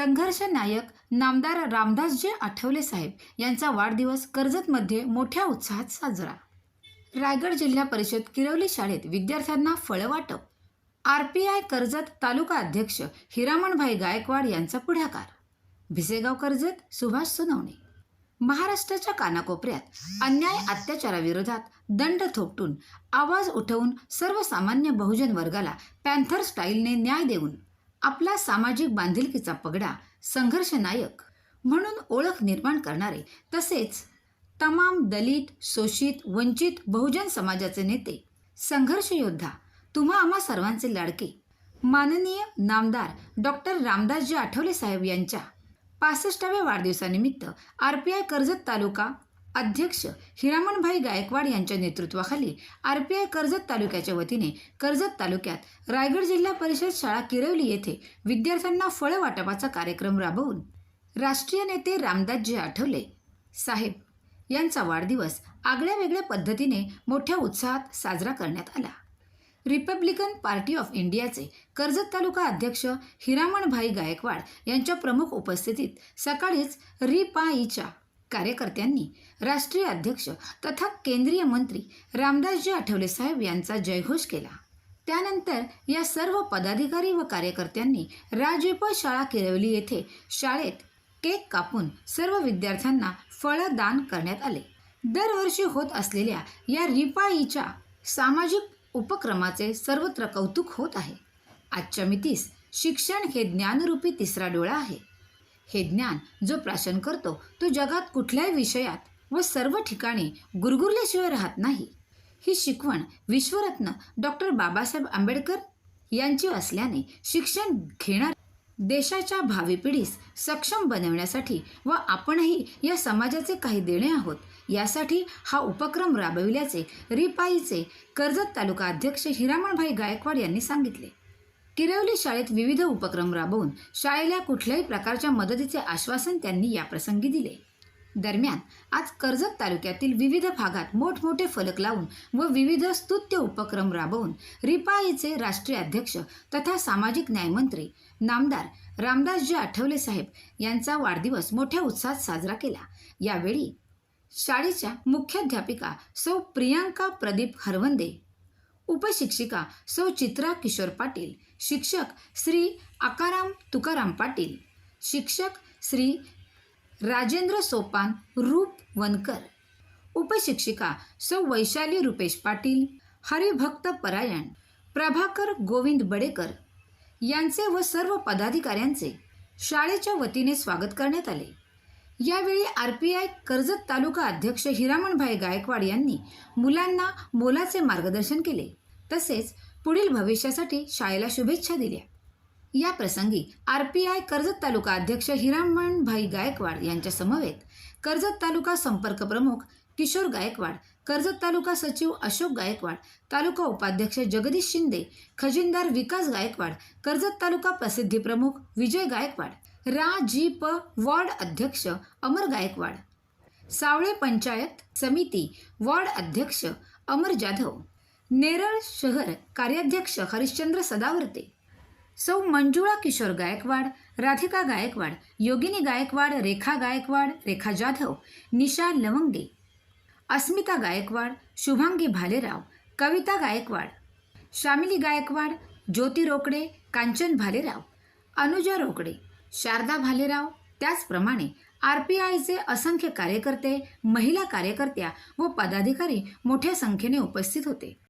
संघर्ष नायक नामदार रामदासजी आठवले साहेब यांचा वाढदिवस कर्जतमध्ये मोठ्या उत्साहात साजरा. रायगड जिल्हा परिषद किरवली शाळेत विद्यार्थ्यांना फळं वाटप. R P I Karjat taluka अध्यक्ष हिरामणभाई गायकवाड यांचा पुढाकार. भिसेगाव कर्जत सुभाष सोनवणे. महाराष्ट्राच्या कानाकोपऱ्यात अन्याय अत्याचाराविरोधात दंड थोपटून आवाज उठवून सर्वसामान्य बहुजन वर्गाला पॅन्थर स्टाईलने न्याय देऊन आपला सामाजिक बांधिलकीचा पगडा संघर्ष नायक म्हणून ओळख निर्माण करणारे तसेच तमाम दलित शोषित वंचित बहुजन समाजाचे नेते संघर्ष योद्धा तुम्हा आम्हा सर्वांचे लाडके. माननीय नामदार डॉक्टर रामदासजी आठवले साहेब यांच्या पासष्टाव्या वाढदिवसानिमित्त R P I Karjat taluka अध्यक्ष हिरामणभाई गायकवाड यांच्या नेतृत्वाखाली आर पी आय कर्जत तालुक्याच्या वतीने कर्जत तालुक्यात रायगड जिल्हा परिषद शाळा किरवली येथे विद्यार्थ्यांना फळं वाटपाचा कार्यक्रम राबवून राष्ट्रीय नेते रामदासजी आठवले. साहेब यांचा वाढदिवस आगळ्या वेगळ्या पद्धतीने मोठ्या उत्साहात साजरा करण्यात आला. रिपब्लिकन पार्टी ऑफ इंडियाचे कर्जत तालुका अध्यक्ष हिरामणभाई गायकवाड यांच्या प्रमुख उपस्थितीत सकाळीच रिपाईच्या कार्यकर्त्यांनी राष्ट्रीय अध्यक्ष तथा केंद्रीय मंत्री रामदासजी आठवले साहेब यांचा जयघोष केला. त्यानंतर या सर्व पदाधिकारी व कार्यकर्त्यांनी राजेप शाळा किरवली येथे शाळेत केक कापून सर्व विद्यार्थ्यांना फळं दान करण्यात आले. दरवर्षी होत असलेल्या या रिपाईच्या सामाजिक उपक्रमाचे सर्वत्र कौतुक होत आहे. आजच्या मितीस शिक्षण हे ज्ञानरूपी तिसरा डोळा आहे. हे ज्ञान जो प्राशन करतो तो जगात कुठल्याही विषयात व सर्व ठिकाणी गुरगुरल्याशिवाय राहत नाही. ही शिकवण विश्वरत्न डॉक्टर बाबासाहेब आंबेडकर यांची असल्याने शिक्षण घेणार देशाच्या भावी पिढीस सक्षम बनवण्यासाठी व आपणही या समाजाचे काही देणे आहोत यासाठी हा उपक्रम राबविल्याचे रिपाईचे कर्जत तालुका अध्यक्ष हिरामणभाई गायकवाड यांनी सांगितले. किरवली शाळेत विविध उपक्रम राबवून शाळेला कुठल्याही प्रकारच्या मदतीचे आश्वासन त्यांनी याप्रसंगी दिले. दरम्यान आज कर्जत तालुक्यातील विविध भागात मोठमोठे फलक लावून व विविध स्तुत्य उपक्रम राबवून रिपाईचे राष्ट्रीय अध्यक्ष तथा सामाजिक न्यायमंत्री नामदार रामदासजी आठवले साहेब यांचा वाढदिवस मोठ्या उत्साहात साजरा केला. यावेळी शाळेच्या मुख्याध्यापिका सौ प्रियांका प्रदीप हरवंदे उपशिक्षिका सौ चित्रा किशोर पाटील. शिक्षक श्री आकाराम तुकाराम पाटील. शिक्षक श्री राजेंद्र सोपान रूप वनकर उपशिक्षिका सौ वैशाली रुपेश पाटील. हरिभक्त परायण. प्रभाकर गोविंद बडेकर. यांचे व सर्व पदाधिकाऱ्यांचे शाळेच्या वतीने स्वागत करण्यात आले. यावेळी R P I Karjat taluka अध्यक्ष हिरामणभाई गायकवाड यांनी मुलांना मोलाचे मार्गदर्शन केले. तसेच पुढील भविष्यासाठी शाळेला शुभेच्छा दिल्या. या प्रसंगी R P I Karjat taluka अध्यक्ष हिरामणभाई गायकवाड यांच्या समवेत कर्जत तालुका संपर्क प्रमुख किशोर गायकवाड कर्जत तालुका सचिव अशोक गायकवाड तालुका उपाध्यक्ष जगदीश शिंदे खजिनदार विकास गायकवाड कर्जत तालुका प्रसिद्धी प्रमुख विजय गायकवाड रा जी प वॉर्ड अध्यक्ष अमर गायकवाड सावळे पंचायत समिती वॉर्ड अध्यक्ष अमर जाधव नेरळ शहर कार्याध्यक्ष हरिश्चंद्र सदावर्ते. सौ मंजुळा किशोर गायकवाड राधिका गायकवाड योगिनी गायकवाड रेखा गायकवाड रेखा जाधव निशा लवंगे. अस्मिता गायकवाड शुभांगी भालेराव कविता गायकवाड शामिली गायकवाड ज्योती रोकडे कांचन भालेराव अनुजा रोकडे शारदा भालेराव. त्याचप्रमाणे आर पी आयचे असंख्य कार्यकर्ते महिला कार्यकर्त्या व पदाधिकारी मोठ्या संख्येने उपस्थित होते.